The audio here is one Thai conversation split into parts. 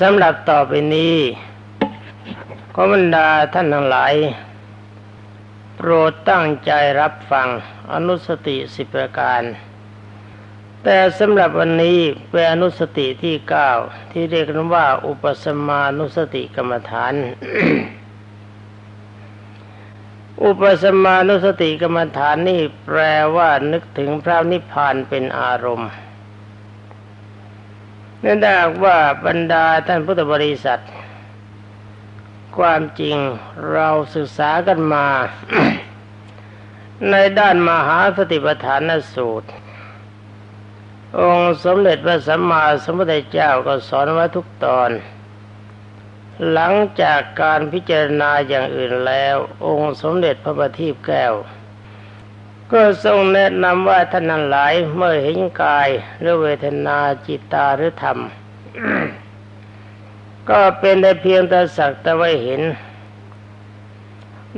สำหรับต่อไปนี้ขอบรรดาท่านทั้งหลาย โปรดตั้งใจรับฟังอนุสติสิบประการ แต่สำหรับวันนี้เป็นอนุสติที่เก้าที่เรียกกันว่า อุปสมานุสติกรรมฐาน อุปสมานุสติกรรมฐานนี่แปลว่านึกถึงพระนิพพานเป็นอารมณ์ เนั่นได้ว่าบรรดาท่านพุทธบริษัท ความจริงเราศึกษากันมา ในด้านมหาสติปัฏฐานสูตร องค์สมเด็จพระสัมมาสัมพุทธเจ้าก็สอนไว้ทุกตอน หลังจากการพิจารณาอย่างอื่นแล้ว องค์สมเด็จพระบัณฑิตแก้ว ก็ทรงแนะนำว่าท่านนั้นหลายเมื่อเห็นกายหรือเวทนาจิตตาหรือธรรม ก็เป็นได้เพียงแต่สักแต่ว่าเห็น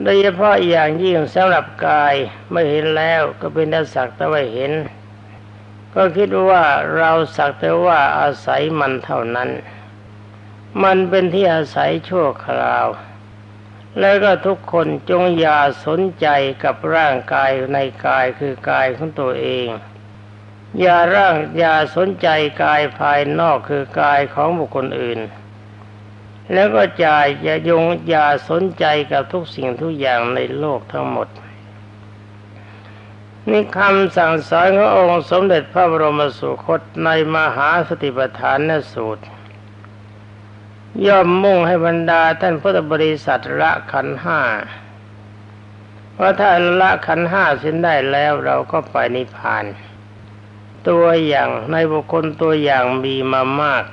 โดยเฉพาะอย่างยิ่งสำหรับกายไม่เห็นแล้วก็เป็นแต่สักแต่ว่าเห็น ก็คิดว่าเราสักแต่ว่าอาศัยมันเท่านั้น มันเป็นที่อาศัยชั่วคราว แล้วก็ทุกคนจงอย่าสนใจกับร่างกายในกายคือกายของตัวเอง อย่าร่างอย่าสนใจกายภายนอกคือกายของบุคคลอื่น แล้วก็จ่ายอย่ายงอย่าสนใจกับทุกสิ่งทุกอย่างในโลกทั้งหมดนี่คำสั่งสอนขององค์สมเด็จพระบรมสุคตในมหาสติปัฏฐานสูตร ย่อมมุ่งให้บรรดาท่านพุทธบริษัทละขันห้าว่าถ้าละขันห้าสิ้นได้แล้วเราก็ไปนิพพาน ตัวอย่างในบุคคลตัวอย่างมีมามาก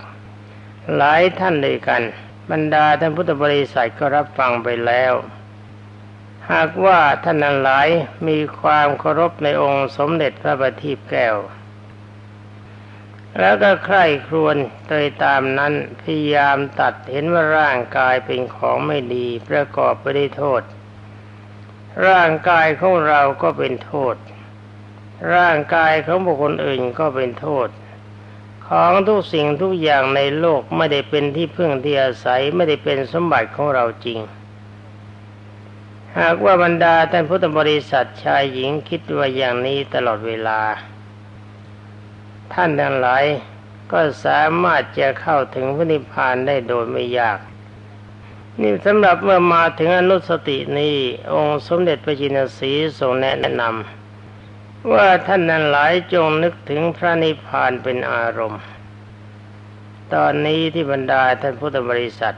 หลายท่านด้วยกัน บรรดาท่านพุทธบริษัทก็รับฟังไปแล้ว หากว่าท่านนั้นหลายมีความเคารพในองค์สมเด็จพระบัณฑิตแก้ว แล้วก็ใคร่ครวญโดยตามนั้นพยายามตัดเห็นว่าร่างกายเป็นของไม่ดีประกอบไปด้วยโทษ ร่างกายของเราก็เป็นโทษ ร่างกายของบุคคลอื่นก็เป็นโทษ ของทุกสิ่งทุกอย่างในโลกไม่ได้เป็นที่พึ่งที่อาศัยไม่ได้เป็นสมบัติของเราจริง หากว่าบรรดาท่านพุทธบริษัทชายหญิงคิดว่าอย่างนี้ตลอดเวลา ท่านทั้งหลายก็สามารถจะเข้าถึงพระนิพพานได้โดยไม่ยาก นี่สำหรับเมื่อมาถึงอนุสตินี้ องค์สมเด็จพระจินสีทรงแนะนำว่าท่านนั้นหลายจงนึกถึงพระนิพพานเป็นอารมณ์ ตอนนี้ที่บรรดาท่านพุทธบริษัท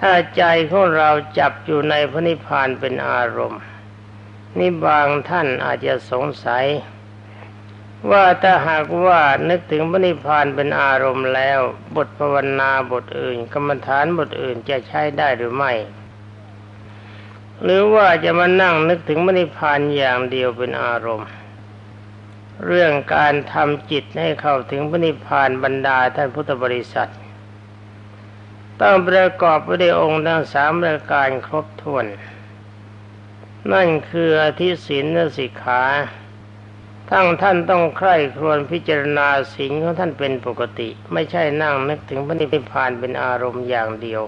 ถ้าใจของเราจับอยู่ในพระนิพพานเป็นอารมณ์ นี่บางท่านอาจจะสงสัย ว่าถ้าหากว่านึกถึงพระนิพพานเป็นอารมณ์แล้ว บทภาวนาบทอื่น กรรมฐานบทอื่นจะใช้ได้หรือไม่ หรือว่าจะมานั่งนึกถึงพระนิพพานอย่างเดียวเป็นอารมณ์ เรื่องการทำจิตให้เข้าถึงพระนิพพานบรรดาท่านพุทธบริษัท ต้องประกอบไปด้วยองค์ทั้งสามรายการครบถ้วน นั่นคืออธิศีลและสิกขา ทั้งท่านต้องใคร่ครวญพิจารณาสิ่งของท่านเป็นปกติ ไม่ใช่นั่งนึกถึงพระนิพพานเป็นอารมณ์อย่างเดียว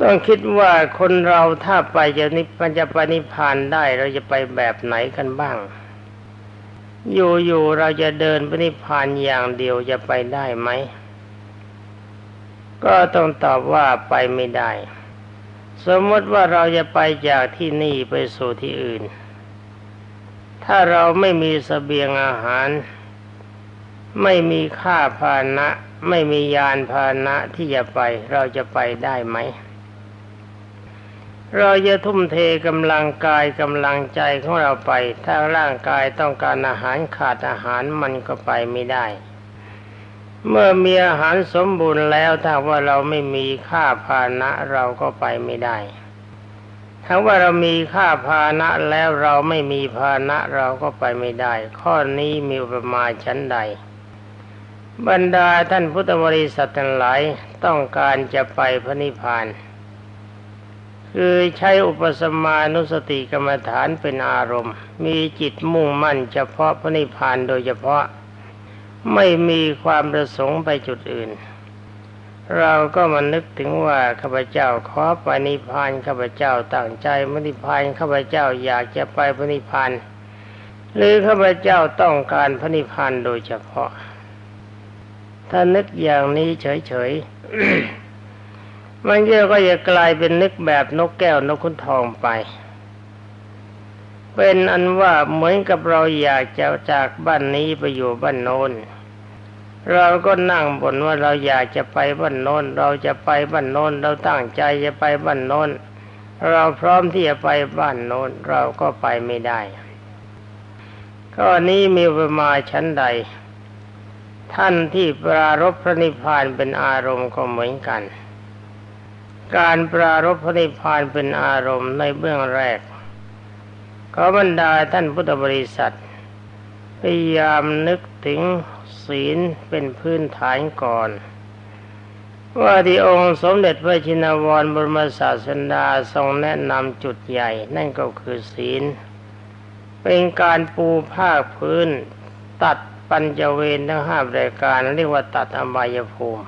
ต้องคิดว่าคนเราถ้าไปจะนิพพานจะไปนิพพานได้เราจะไปแบบไหนกันบ้าง อยู่ๆเราจะเดินไปนิพพานอย่างเดียวจะไปได้ไหมก็ต้องตอบว่าไปไม่ได้ สมมติว่าเราจะไปจากที่นี่ไปสู่ที่อื่น ถ้าเราไม่มีสเสบียงอาหาร ไม่มีค่าพาหนะ ไม่มียานพาหนะที่จะไป เราจะไปได้ไหม เราจะทุ่มเทกำลังกายกำลังใจของเราไป ถ้าร่างกายต้องการอาหารขาดอาหารมันก็ไปไม่ได้เมื่อมีอาหารสมบูรณ์แล้วถ้าว่าเราไม่มีค่าพานะเราก็ไปไม่ได้ ถ้าว่าเรามีค่าพาหนะแล้วเราไม่มีพาหนะเราก็ไปไม่ได้ ข้อนี้มีอุปมาณชั้นใด บรรดาท่านพุทธบริษัททั้งหลายต้องการจะไปพระนิพพาน คือใช้อุปสมานุสติกรรมฐานเป็นอารมณ์ มีจิตมุ่งมั่นเฉพาะพระนิพพานโดยเฉพาะไม่มีความประสงค์ไปจุดอื่น เราก็มานึกถึงว่าข้าพเจ้าขอไปนิพพานข้าพเจ้าตั้งใจมนิพพานข้าพเจ้าอยากจะไปพนิพพานหรือข้าพเจ้าต้องการพระนิพพานโดยเฉพาะ ถ้านึกอย่างนี้เฉยๆมันเยอะก็จะกลายเป็นนึกแบบนกแก้วนกขุนทองไป เป็นอันว่าเหมือนกับเราอยากจะจากบ้านนี้ไปอยู่บ้านโน้น เราก็นั่งบ่นว่าเราอยากจะไปบ้านโน้น เราจะไปบ้านโน้น เราตั้งใจจะไปบ้านโน้น เราพร้อมที่จะไปบ้านโน้น เราก็ไปไม่ได้ข้อนี้มีประมาชั้นใด ท่านที่ปรารบพระนิพพานเป็นอารมณ์ก็เหมือนกัน การปรารบพระนิพพานเป็นอารมณ์ในเบื้องแรกขอบรรดาท่านพุทธบริษัท พยายามนึกถึงศีลเป็นพื้นฐานก่อน ว่าที่องค์สมเด็จพระชินวรบรมศาสดาทรงแนะนำจุดใหญ่ นั่นก็คือศีล เป็นการปูผ้าพื้น ตัดปัญจเวรทั้งห้ารายการเรียกว่าตัดอบายภูมิ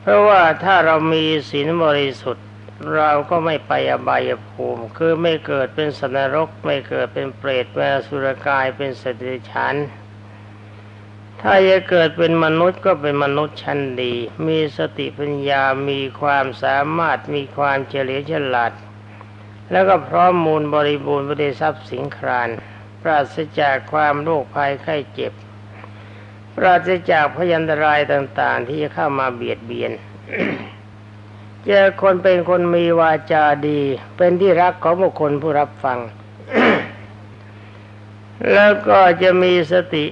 เพราะว่าถ้าเรามีศีลบริสุทธิ์ เราก็ไม่ไปอบายภูมิ คือไม่เกิดเป็นสนรก ไม่เกิดเป็นเปรตเป็นสุรกายเป็นสติฉันถ้าจะเกิดเป็นมนุษย์ก็เป็นมนุษย์ชั้นดี มีสติปัญญา มีความสามารถ มีความเฉลียวฉลาด แล้วก็พร้อมมูลบริบูรณ์บริทรัพย์สิงครานปราศจากความโรคภัยไข้เจ็บ ปราศจากพยันตรายต่าง ๆ ที่จะเข้ามาเบียดเบียน เจอคนเป็นคนมีวาจาดี เป็นที่รักของบุคคลผู้รับฟัง แล้วก็จะมีสติ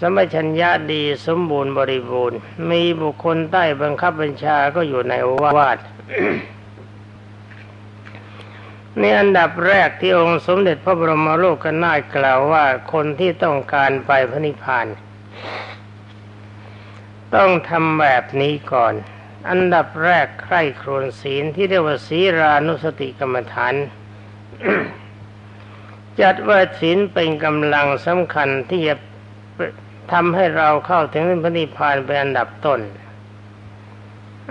สมัชัญญะดีสมบูรณ์บริบูรณ์ มีบุคคลใต้บังคับบัญชาก็อยู่ในวาดในอันดับแรกที่องค์สมเด็จพระบรมโลกนาถกล่าวว่าคนที่ต้องการไปพระนิพพาน ต้องทำแบบนี้ก่อน อันดับแรกใคร่ครวญศีลที่เรียกว่าศีรานุสติกรรมฐาน จัดว่าศีลเป็นกำลังสำคัญที่จะทำให้เราเข้าถึงพระนิพพานเป็นอันดับต้น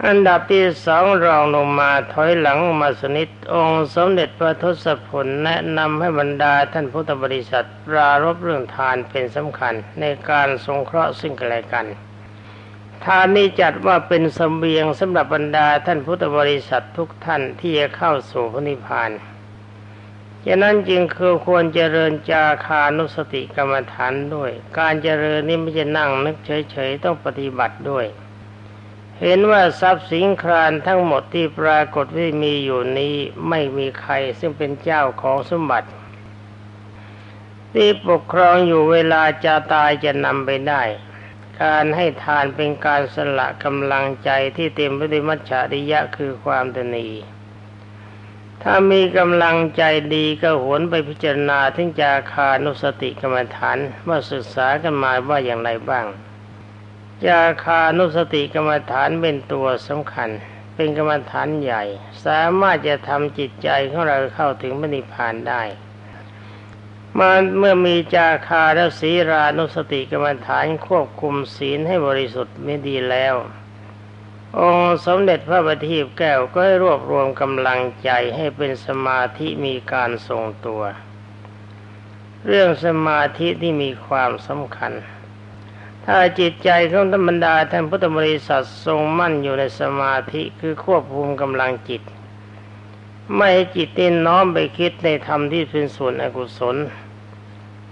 อันดับที่สองรองลงมาถอยหลังมาสนิทองค์สมเด็จพระทศพลแนะนำให้บรรดาท่านพุทธบริษัทปรารบเรื่องทานเป็นสำคัญในการสงเคราะห์ซึ่งกันและกัน ทานนี้จัดว่าเป็นสมเบียงสำหรับบรรดาท่านพุทธบริษัททุกท่านที่จะเข้าสู่พระนิพพานฉะนั้นจึงคือควรเจริญจาคานุสติกรรมฐานด้วย การเจริญนี้ไม่จะนั่งนึกเฉยๆต้องปฏิบัติด้วย เห็นว่าทรัพย์สินครานทั้งหมดที่ปรากฏที่มีอยู่นี้ไม่มีใครซึ่งเป็นเจ้าของสมบัติ ที่ปกครองอยู่เวลาจะตายจะนำไปได้ การให้ทานเป็นการสละกำลังใจที่เต็มไปด้วยมัจฉาริยะคือความตนีถ้ามีกำลังใจดีก็หวนไปพิจารณาถึงจาคานุสติกรรมฐานว่าศึกษากันมาว่าอย่างไรบ้าง จาคานุสติกรรมฐานเป็นตัวสำคัญ เป็นกรรมฐานใหญ่ สามารถจะทำจิตใจของเราเข้าถึงมรรคผานได้ มาเมื่อมีจาคาและศีรานุสติกรรมฐานควบคุมศีลให้บริสุทธิ์ไม่ดีแล้ว องค์สมเด็จพระบัณฑิตแก้วก็ให้รวบรวมกำลังใจให้เป็นสมาธิมีการทรงตัว เรื่องสมาธิที่มีความสำคัญ ถ้าจิตใจของธรรมดาท่านพุทธบริษัททรงมั่นอยู่ในสมาธิคือควบคุมกำลังจิต ไม่ให้จิตต้นน้อมไปคิดในธรรมที่เป็นส่วนอกุศล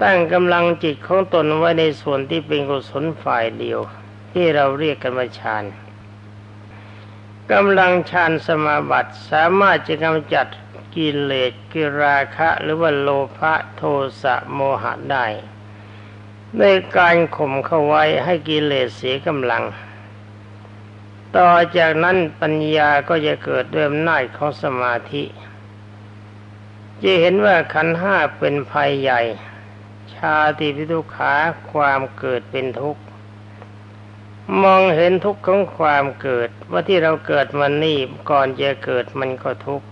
ตั้งกำลังจิตของตนไว้ในส่วนที่เป็นกุศลฝ่ายเดียว ที่เราเรียกกันว่าฌานกำลังฌานสมาบัติสามารถจะกำจัดกิเลสกิราคะ หรือว่าโลภะโทสะโมหะได้ในการข่มเข้าไว้ให้กิเลสเสียกำลัง ต่อจากนั้นปัญญาก็จะเกิดด้วยอำนาจของสมาธิ จะเห็นว่าขันห้าเป็นภัยใหญ่ ชาติพิทุขาความเกิดเป็นทุกข์ มองเห็นทุกข์ของความเกิด ว่าที่เราเกิดมันนี่ก่อนจะเกิดมันก็ทุกข์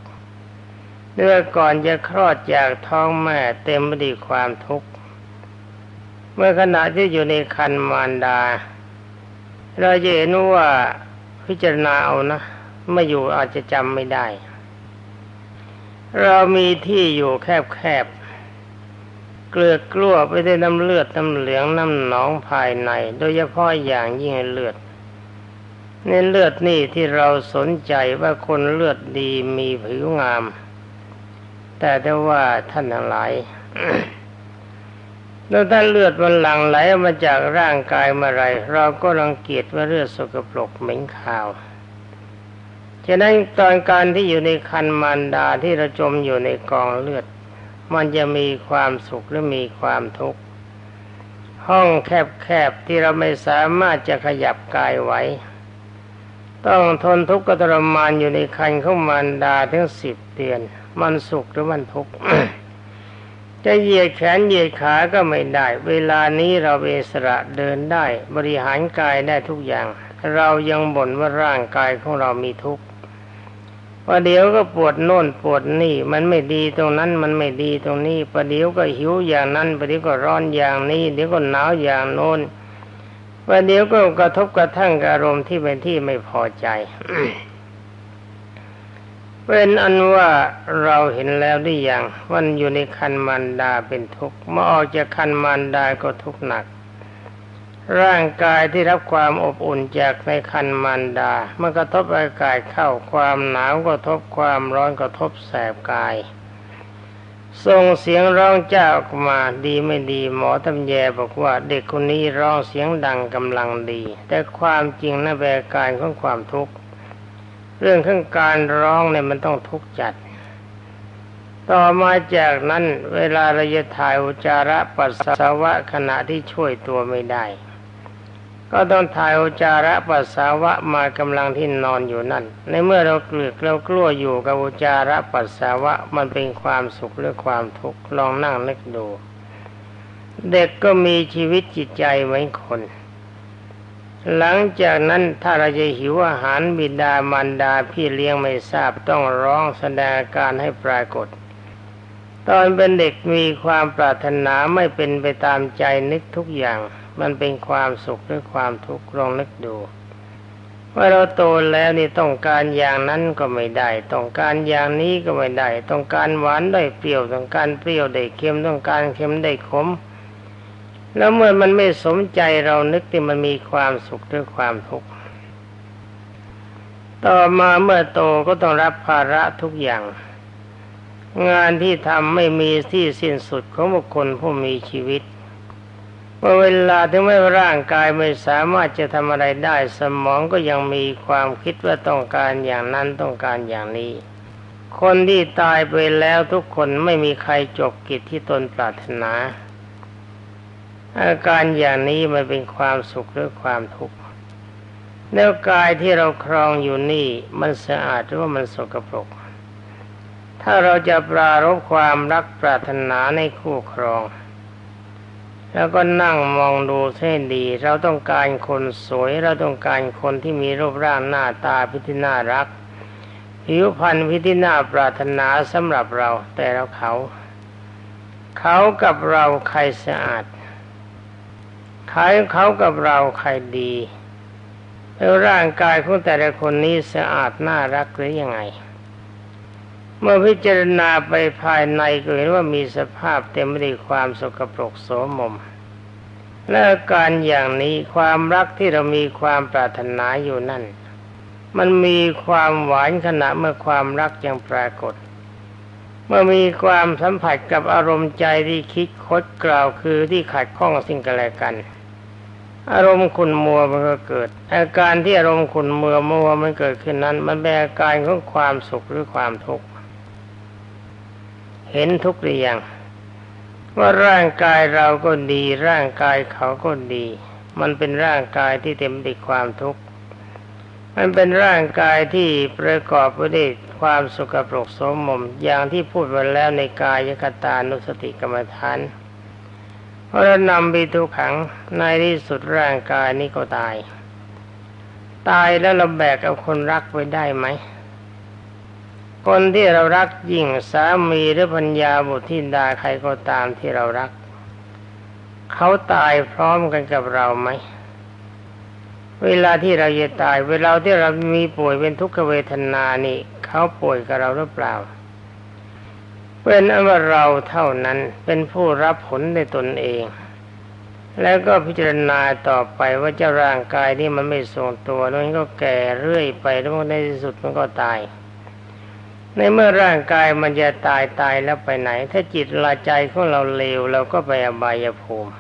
เมื่อก่อนจะคลอดจากท้องแม่เต็มไปด้วยความทุกข์ เมื่อขณะที่อยู่ในคันมารดา เราจะเห็นว่า พิจารณาเอานะไม่อยู่อาจจะจำไม่ได้ เรามีที่อยู่แคบๆ เกลือกลั้วไปด้วยน้ำเลือดน้ำเหลืองน้ำหนองภายใน โดยเฉพาะอย่างยิ่งเลือดในเลือดนี่ที่เราสนใจว่าคนเลือดดีมีผิวงาม แต่ได้ว่าท่านทั้งหลาย แล้วถ้าเลือดมันหลั่งไหลมาจากร่างกายเมื่อไรเราก็รังเกียจว่าเลือดสกปรกเหม็นขาวฉะนั้นตอนการที่อยู่ในคันมารดาที่เราจมอยู่ในกองเลือด มันจะมีความสุขหรือมีความทุกข์ห้องแคบๆที่เราไม่สามารถจะขยับกายไหวต้องทนทุกข์กทรมานอยู่ในคันของมารดาถึงสิบเดือน มันสุขหรือมันทุกข์ จะเหยียดแขนเหยียดขาก็ไม่ได้ เวลานี้เราเอสระเดินได้ บริหารกายได้ทุกอย่าง เรายังบ่นว่าร่างกายของเรามีทุกข์ประเดี๋ยวก็ปวดโน่นปวดนี่ มันไม่ดีตรงนั้นมันไม่ดีตรงนี้ประเดี๋ยวก็หิวอย่างนั้นประเดี๋ยวก็ร้อนอย่างนี้ เดี๋ยวก็หนาวอย่างโน้นประเดี๋ยวก็กระทบกระทั่งอารมณ์ที่เป็นที่ไม่พอใจ เป็นอันว่าเราเห็นแล้วได้อย่างวันอยู่ในคันมารดาเป็นทุกข์เมื่อออกจากคันมารดาก็ทุกข์หนัก ร่างกายที่รับความอบอุ่นจากในคันมารดาเมื่อกระทบอากาศเข้าความหนาวก็ทบความร้อนก็ทบแสบกายส่งเสียงร้องเจ้าออกมาดีไม่ดีหมอตำแยบอกว่าเด็กคนนี้ร้องเสียงดังกำลังดี แต่ความจริงนั่นเป็นการของความทุกข์ เรื่องข้างการร้องเนี่ยมันต้องทุกข์จัด ต่อมาจากนั้นเวลาเราจะถ่ายอุจาระปัสสาวะขณะที่ช่วยตัวไม่ได้ ก็ต้องถ่ายอุจาระปัสสาวะมากำลังที่นอนอยู่นั่น ในเมื่อเราเกลือกเรากลัวอยู่กับอุจจาระปัสสาวะมันเป็นความสุขหรือความทุกข์ลองนั่งนึกดู เด็กก็มีชีวิตจิตใจเหมือนคน หลังจากนั้นถ้าเราจะหิวอาหารบิดามารดาพี่เลี้ยงไม่ทราบต้องร้องแสดงการให้ปรากฏ ตอนเป็นเด็กมีความปรารถนาไม่เป็นไปตามใจนึกทุกอย่าง มันเป็นความสุขหรือความทุกข์ลองนึกดูว่าเราโตแล้วนี่ต้องการอย่างนั้นก็ไม่ได้ ต้องการอย่างนี้ก็ไม่ได้ ต้องการหวานได้เปรี้ยวต้องการเปรี้ยวได้เค็มต้องการเค็มได้ขม แล้วเมื่อมันไม่สมใจเรานึกที่มันมีความสุขหรือความทุกข์ต่อมาเมื่อโตก็ต้องรับภาระทุกอย่าง งานที่ทำไม่มีที่สิ้นสุดของบุคคลผู้มีชีวิตเมื่อเวลาถึงแม้ร่างกายไม่สามารถจะทำอะไรได้สมองก็ยังมีความคิดว่าต้องการอย่างนั้นต้องการอย่างนี้ คนที่ตายไปแล้วทุกคนไม่มีใครจบกิจที่ตนปรารถนา อาการอย่างนี้มันเป็นความสุขหรือความทุกข์แล้วกายที่เราครองอยู่นี่มันสะอาดหรือว่ามันสกปรก ถ้าเราจะปรารบความรักปรารถนาในคู่ครอง แล้วก็นั่งมองดูเส้นดี เราต้องการคนสวย เราต้องการคนที่มีรูปร่างหน้าตาพิธีน่ารัก ผิวพรรณพิธีน่าปรารถนาสำหรับเราแต่เราเขา เขากับเราใครสะอาด ขายเขากับเราใครดีแล้วร่างกายของแต่ละคนนี้สะอาดน่ารักหรือยังไง เมื่อพิจารณาไปภายในก็เห็นว่ามีสภาพเต็มไปด้วยความสกปรกโสมม และการอย่างนี้ความรักที่เรามีความปรารถนาอยู่นั่น มันมีความหวานขณะเมื่อความรักยังปรากฏ เมื่อมีความสัมผัสกับอารมณ์ใจที่คิดคดกล่าวคือที่ขัดข้องสิ่งกันและกัน อารมณ์ขุนมัวมันก็เกิด อาการที่อารมณ์ขุนมัวมัวมันเกิดขึ้นนั้น มันเป็นอาการของความสุขหรือความทุกข์เห็นทุกข์หรือยังว่าร่างกายเราก็ดี ร่างกายเขาก็ดี มันเป็นร่างกายที่เต็มไปด้วยความทุกข์มันเป็นร่างกายที่ประกอบไปด้วยความสุขปรกสมมมอย่างที่พูดไว้แล้วในกายกตานุสติกรรมฐาน เพราะนำไปทุกขังในที่สุดร่างกายนี้ก็ตาย ตายแล้วเราแบกเอาคนรักไว้ได้ไหม คนที่เรารักยิ่งสามีหรือพัญญาบุตรธิดาใครก็ตามที่เรารัก เขาตายพร้อมกันกับเราไหมเวลาที่เราจะตาย เวลาที่เรามีป่วยเป็นทุกขเวทนานี่ เขาป่วยกับเราหรือเปล่า เป็นอันว่าเราเท่านั้นเป็นผู้รับผลในตนเอง แล้วก็พิจารณาต่อไปว่าเจ้าร่างกายนี่มันไม่ทรงตัวแล้วมันก็แก่เรื่อยไปแล้วในที่สุดมันก็ตาย ในเมื่อร่างกายมันจะตายตายแล้วไปไหน ถ้าจิตลาใจของเราเลวเราก็ไปอบายภูมิ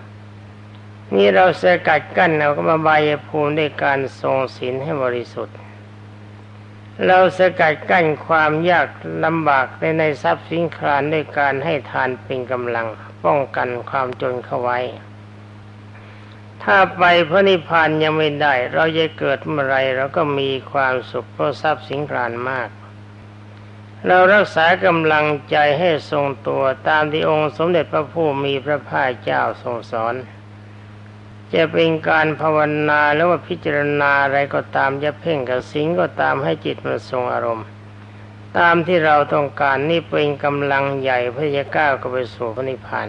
นี่เราสกัดกั้นเราก็มาบายภูมิด้วยการทรงศีลให้บริสุทธิ์ เราสกัดกั้นความยากลำบากในในทรัพย์สินครานด้วยการให้ทานเป็นกำลังป้องกันความจนเข้าไว้ ถ้าไปพระนิพพานยังไม่ได้ เราจะเกิดเมื่อไรเราก็มีความสุขเพราะทรัพย์สินครานมาก เรารักษากำลังใจให้ทรงตัวตามที่องค์สมเด็จพระผู้มีพระภาคเจ้าทรงสอน จะเป็นการภาวนาแล้วว่าพิจารณาอะไรก็ตามจะเพ่งกับสิงก็ตามให้จิตมันทรงอารมณ์ ตามที่เราต้องการนี่เป็นกำลังใหญ่เพื่อจะก้าวก็ไปสู่พระนิพพาน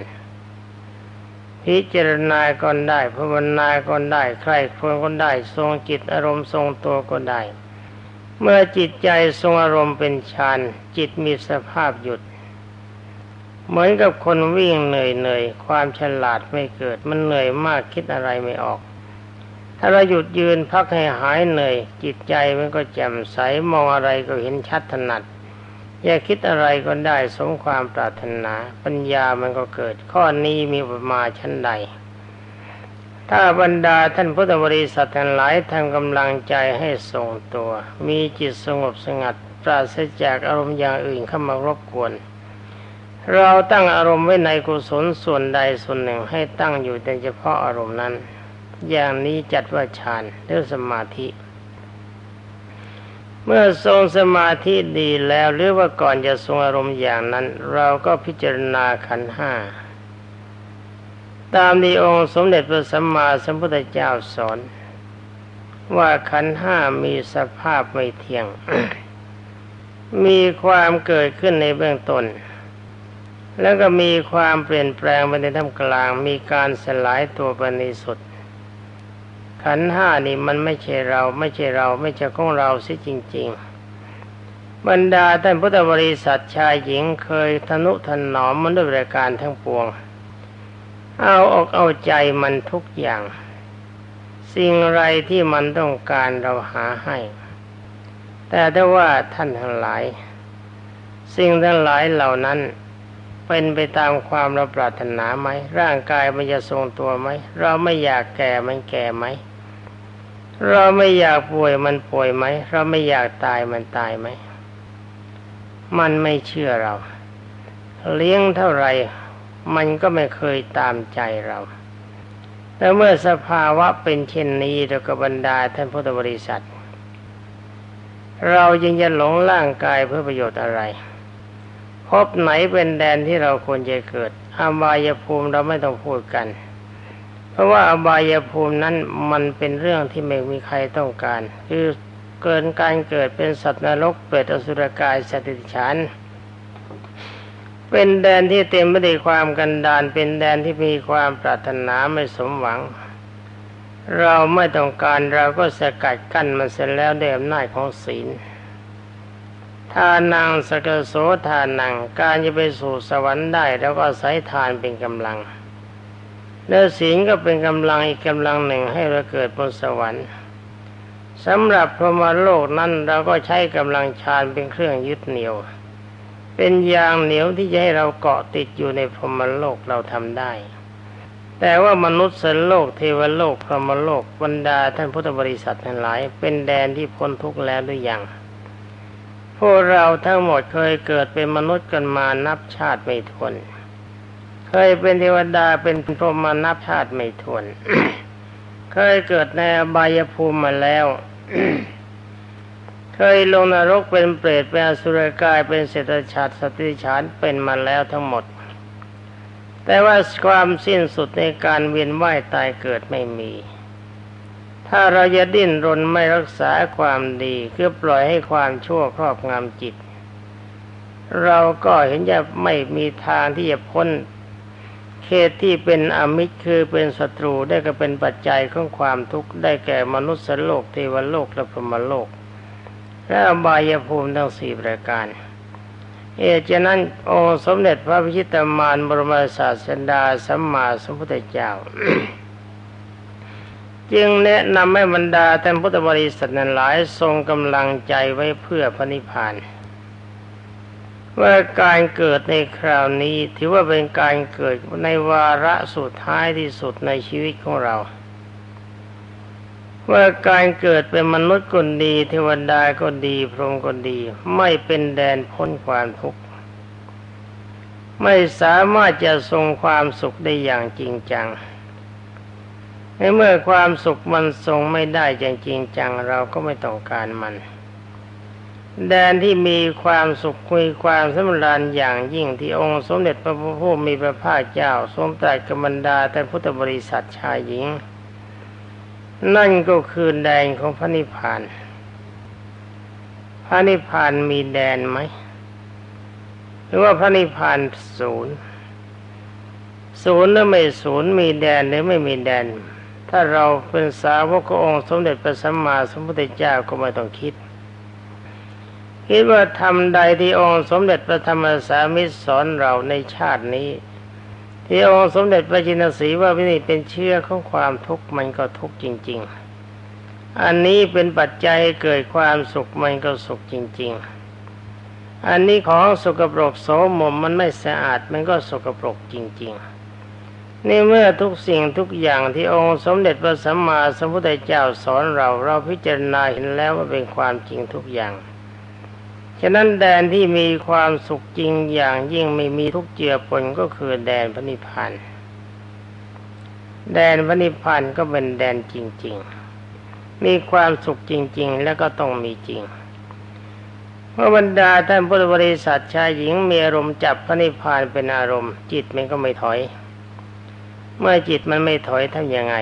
พิจารณาก็ได้ภาวนาก็ได้ใครควรก็ได้ ทรงจิตอารมณ์ทรงตัวก็ได้ เมื่อจิตใจทรงอารมณ์เป็นฌานจิตมีสภาพหยุด เหมือนกับคนวิ่งเหนื่อยเหนื่อยความฉลาดไม่เกิด มันเหนื่อยมากคิดอะไรไม่ออก ถ้าเราหยุดยืนพักให้หายเหนื่อย จิตใจมันก็แจ่มใสมองอะไรก็เห็นชัดถนัด อยากคิดอะไรก็ได้สมความปรารถนา ปัญญามันก็เกิด ข้อนี้มีประมาชั้นใด ถ้าบรรดาท่านพุทธบริษัททั้งหลายทำกำลังใจให้ทรงตัว มีจิตสงบสงัด ปราศจากอารมณ์อย่างอื่นเข้ามารบกวน เราตั้งอารมณ์ไว้ในกุศลส่วนใดส่วนหนึ่งให้ตั้งอยู่แต่เฉพาะอารมณ์นั้น อย่างนี้จัดว่าฌานหรือสมาธิ เมื่อทรงสมาธิดีแล้วหรือว่าก่อนจะทรงอารมณ์อย่างนั้น เราก็พิจารณาขันห้าตามที่องค์สมเด็จพระสัมมาสัมพุทธเจ้าสอน ว่าขันห้ามีสภาพไม่เที่ยง มีความเกิดขึ้นในเบื้องต้น แล้วก็มีความเปลี่ยนแปลงไปในท่ามกลางมีการสลายตัวปในสุดขันห้านี่มันไม่ใช่เราไม่ใช่เราไม่ใช่ของเราสิจริง ๆ บรรดาท่านพุทธบริษัทชายหญิงเคยทนุถนอมมันด้วยรายการทั้งปวง เอาออกเอาใจมันทุกอย่าง สิ่งไรที่มันต้องการเราหาให้ แต่ถ้าว่าท่านทั้งหลาย สิ่งทั้งหลายเหล่านั้น เป็นไปตามความเราปรารถนาไหม ร่างกายมันจะทรงตัวไหม เราไม่อยากแก่มันแก่ไหม เราไม่อยากป่วยมันป่วยไหม เราไม่อยากตายมันตายไหม มันไม่เชื่อเรา เลี้ยงเท่าไหร่ มันก็ไม่เคยตามใจเรา แต่เมื่อสภาวะเป็นเช่นนี้เราก็บรรดาท่านพุทธบริษัท เรายังจะหลงร่างกายเพื่อประโยชน์อะไร พบไหนเป็นแดนที่เราควรจะเกิดอบายภูมิเราไม่ต้องพูดกัน เพราะว่าอบายภูมินั้นมันเป็นเรื่องที่ไม่มีใครต้องการ คือเกินการเกิดเป็นสัตว์นรกเปรตอสุรกายสติฉันเป็นแดนที่เต็มไปด้วยความกันดานเป็นแดนที่มีความปรารถนาไม่สมหวัง เราไม่ต้องการเราก็สกัดกั้นมันเสร็จแล้วด้วยอำนาจของศีล ทานังสกโสทานังการจะไปสู่สวรรค์ได้ แล้วก็ใช้ทานเป็นกำลัง แล้วศีลก็เป็นกำลังอีกกำลังหนึ่งให้เราเกิดบนสวรรค์สำหรับพรหมโลกนั้นเราก็ใช้กำลังฌานเป็นเครื่องยึดเหนี่ยว เป็นยางเหนียวที่จะให้เราเกาะติดอยู่ในพรหมโลกเราทำได้ แต่ว่ามนุษย์สโลกเทวโลกพรหมโลกบรรดาท่านพุทธบริษัททั้งหลาย เป็นแดนที่พ้นทุกข์แล้วหรือยัง พวกเราทั้งหมดเคยเกิดเป็นมนุษย์กันมานับชาติไม่ทวน เคยเป็นเทวดาเป็นพรหมานับชาติไม่ทวน เคยเกิดในอบายภูมิมาแล้ว เคยลงนรกเป็นเปรตเป็นอสุรกายเป็นเศรษฐชาติสติฉานเป็นมาแล้วทั้งหมด แต่ว่าความสิ้นสุดในการเวียนว่ายตายเกิดไม่มี ถ้าเราจะดิ้นรนไม่รักษาความดีคือปล่อยให้ความชั่วครอบงำจิต เราก็เห็นจะไม่มีทางที่จะพ้นเขตที่เป็นอมิตรคือเป็นศัตรูได้ก็เป็นปัจจัยของความทุกข์ได้แก่มนุษย์โลกเทวโลกและพรหมโลก และอบายภูมิทั้งสี่ประการ เอเจนั้นองค์สมเด็จพระพิชิตมารบรมศาสดาสัมมาสัมพุทธเจ้า จึงแนะนำให้บรรดาท่านพุทธบริษัทนั้นหลายทรงกำลังใจไว้เพื่อพระนิพพานว่าการเกิดในคราวนี้ถือว่าเป็นการเกิดในวาระสุดท้ายที่สุดในชีวิตของเรา ว่าการเกิดเป็นมนุษย์คนดี เทวดาก็ดี พรหมก็ดี ไม่เป็นแดนพ้นความทุกข์ไม่สามารถจะทรงความสุขได้อย่างจริงจัง ในเมื่อความสุขมันทรงไม่ได้อย่างจริงจังเราก็ไม่ต้องการมัน แดนที่มีความสุขคุยความสำราญอย่างยิ่งที่องค์สมเด็จพระพุทธมีพระภาคเจ้าทรงตรัสกับบรรดาแต่พุทธบริษัทชายหญิง นั่นก็คือแดนของพระนิพพาน พระนิพพานมีแดนไหมหรือว่าพระนิพพานศูนย์ศูนย์หรือไม่ศูนย์มีแดนหรือไม่มีแดน ถ้าเราเป็นสาวกององค์สมเด็จพระสัมมาสัมพุทธเจ้าก็ไม่ต้องคิด คิดว่าทำใดที่องค์สมเด็จพระธรรมสามิตรสอนเราในชาตินี้ ที่องค์สมเด็จพระจินสีว่าวินิเป็นเชื่อของความทุกข์มันก็ทุกข์จริง ๆ อันนี้เป็นปัจจัยเกิดความสุขมันก็สุขจริง ๆ อันนี้ของสกปรกโสมมมันไม่สะอาดมันก็สกปรกจริง ๆ ในเมื่อทุกสิ่งทุกอย่างที่องค์สมเด็จพระสัมมาสัมพุทธเจ้าสอนเราเราพิจารณาเห็นแล้วว่าเป็นความจริงทุกอย่าง ฉะนั้นแดนที่มีความสุขจริงอย่างยิ่งไม่มีทุกเจือปนก็คือแดนพระนิพพานแดนพระนิพพานก็เป็นแดนจริง ๆ มีความสุขจริง ๆ แล้วก็ต้องมีจริงเมื่อบรรดาท่านพุทธบริษัทชายหญิงมีอารมณ์จับพระนิพพานเป็นอารมณ์ จิตมันก็ไม่ถอย เมื่อจิตมันไม่ถอยทำยังไง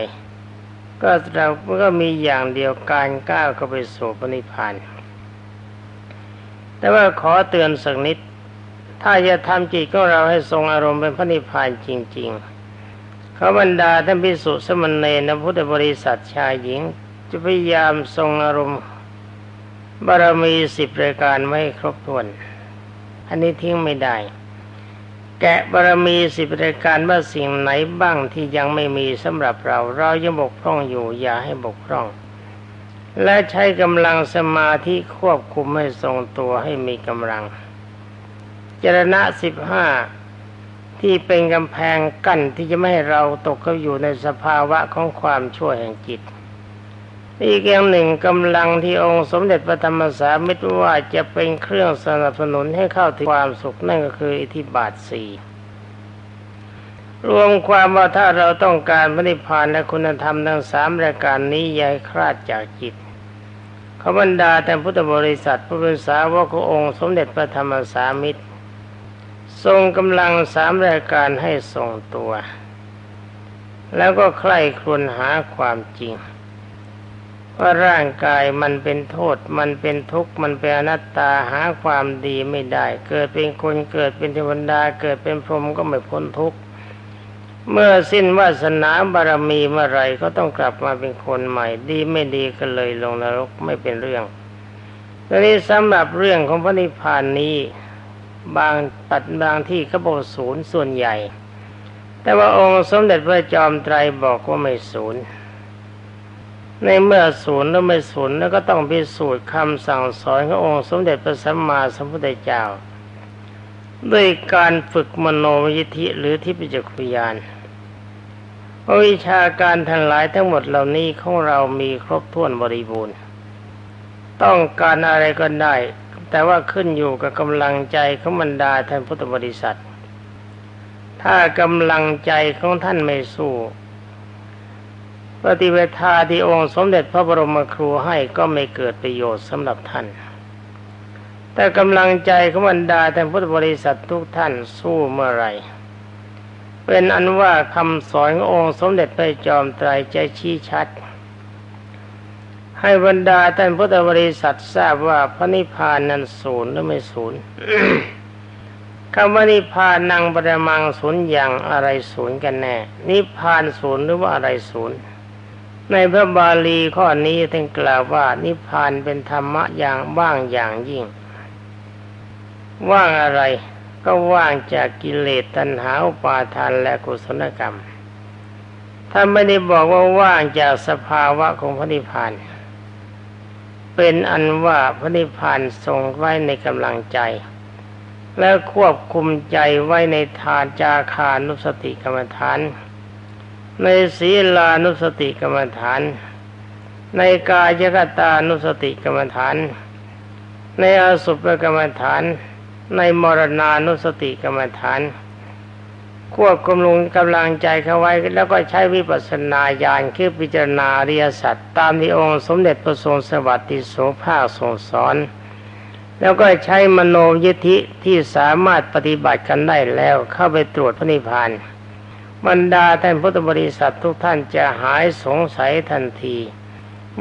ก็เราก็มีอย่างเดียวการก้าวเข้าไปสู่พระนิพพานแต่ว่าขอเตือนสักนิด ถ้าจะทำจิตของเราให้ทรงอารมณ์เป็นพระนิพพานจริง ๆ เขาบรรดาท่านพิสุสมณเณรพุทธบริษัทชายหญิง จะพยายามทรงอารมณ์บารมีสิบรายการไม่ครบถ้วน อันนี้ทิ้งไม่ได้ แกะบารมีสิบรายการว่าสิ่งไหนบ้างที่ยังไม่มีสำหรับเรา เรายังบกพร่องอยู่อย่าให้บกพร่อง และใช้กำลังสมาธิควบคุมให้ทรงตัวให้มีกำลัง เจรณะสิบห้าที่เป็นกำแพงกั้นที่จะไม่ให้เราตกเข้าอยู่ในสภาวะของความชั่วแห่งจิต อีกอย่างหนึ่งกำลังที่องค์สมเด็จพระธรรมสามิตรว่าจะเป็นเครื่องสนับสนุนให้เข้าถึงความสุขนั่นก็คืออิทธิบาทสี่รวมความว่าถ้าเราต้องการพระนิพพานและคุณธรรมทั้งสามรายการนี้อย่าคลาดจากจิตขบรรดาแต่พุทธบริษัทพระเป็นสาวกขององค์ สมเด็จพระธรรมสามิตร ทรงกำลังสามรายการให้ทรงตัว แล้วก็ใคร่ครวญหาความจริง ว่าร่างกายมันเป็นโทษ มันเป็นทุกข์ มันเป็นอนัตตาหาความดีไม่ได้ เกิดเป็นคนเกิดเป็นเทวดาเกิดเป็นพรหมก็ไม่พ้นทุกข์ เมื่อสิ้นวาสนาบารมีเมื่อไรก็ต้องกลับมาเป็นคนใหม่ ดีไม่ดีก็เลยลงนรกไม่เป็นเรื่องตอนนี้สำหรับเรื่องของพระนิพพานนี้บางตัดบางที่เขาบอกศูนย์ส่วนใหญ่ แต่ว่าองค์สมเด็จพระจอมไตรบอกว่าไม่ศูนย์ ในเมื่อศูนย์แล้วไม่ศูนย์แล้วก็ต้องพิสูจน์คำสั่งสอนขององค์สมเด็จพระสัมมาสัมพุทธเจ้า ด้วยการฝึกมโนวิธิหรือทิพยจักรยานวิชาการทั้งหลายทั้งหมดเหล่านี้ของเรามีครบถ้วนบริบูรณ์ ต้องการอะไรก็ได้ แต่ว่าขึ้นอยู่กับกำลังใจของบรรดาท่านพุทธบริษัท ถ้ากำลังใจของท่านไม่สู้ ปฏิเวทาที่องค์สมเด็จพระบรมครูให้ก็ไม่เกิดประโยชน์สำหรับท่าน แต่กำลังใจของบรรดาท่านพุทธบริษัททุกท่านสู้เมื่อไรเป็นอันว่าคำสอนขององค์สมเด็จพระจอมไตรจะชี้ชัด ให้บรรดาท่านพุทธบริษัททราบว่าพระนิพพานนั้นศูนย์หรือไม่ศูนย์คำว่านิพพานนังประมังศูนย์อย่างอะไรศูนย์กันแน่ นิพพานศูนย์หรือว่าอะไรศูนย์ ในพระบาลีข้อนี้ท่านกล่าวว่านิพพานเป็นธรรมะอย่างว่างอย่างยิ่ง ว่างอะไรก็ว่างจากกิเลสตัณหาอุปาทานและกุศลกรรมถ้าไม่ได้บอกว่าว่างจากสภาวะของพระนิพพาน เป็นอันว่าพระนิพพานทรงไว้ในกำลังใจ และควบคุมใจไว้ในทานจาคานุสติกรรมฐาน ในศีลานุสติกรรมฐาน ในกายกตานุสติกรรมฐาน ในอสุภกรรมฐาน ในมรณานุสติกรรมฐาน ควบคุมลงกำลังใจเข้าไว้แล้วก็ใช้วิปัสสนาญาณคือพิจารณาเรียสัตตามที่องค์สมเด็จพระทรงสวัสดิโสภาคทรงสอน แล้วก็ใช้มโนยิธิที่สามารถปฏิบัติกันได้แล้วเข้าไปตรวจพระนิพพาน บรรดาท่านพุทธบริษัททุกท่านจะหายสงสัยทันที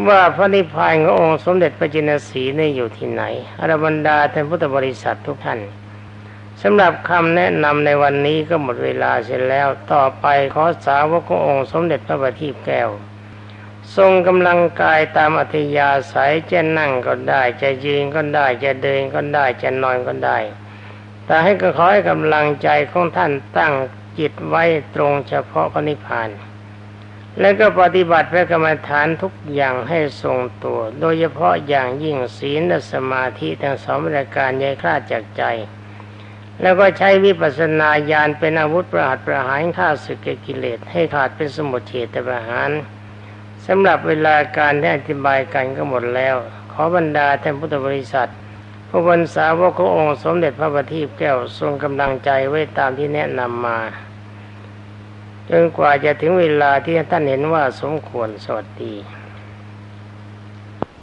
ว่าพระนิพพานขององค์สมเด็จพระจินสีนี่อยู่ที่ไหนอรบรรดาท่านพุทธบริษัททุกท่านสำหรับคำแนะนำในวันนี้ก็หมดเวลาเสร็จแล้ว ต่อไปขอสาวกขององค์สมเด็จพระบัณฑิตแก้ว ทรงกำลังกายตามอัธยาศัยจะนั่งก็ได้ จะยืนก็ได้ จะเดินก็ได้ จะนอนก็ได้ แต่ให้ก็ขอให้กำลังใจของท่านตั้ง จิตไว้ตรงเฉพาะพระนิพพาน แล้วก็ปฏิบัติพระกรรมฐานทุกอย่างให้ทรงตัว โดยเฉพาะอย่างยิ่งศีลและสมาธิทั้งสองบริการยายคลาดจากใจ แล้วก็ใช้วิปัสสนาญาณเป็นอาวุธประหัตประหารฆ่าศึกกิเลสให้ขาดเป็นสมุทเฉตประหารสำหรับเวลาการที่อธิบายกันก็หมดแล้ว ขอบรรดาท่านพุทธบริษัท พระบรรษาวกขององค์สมเด็จพระบัณฑิตแก้วทรงกำลังใจไว้ตามที่แนะนำมาจนกว่าจะถึงเวลาที่ท่านเห็นว่าสมควรสวัสดี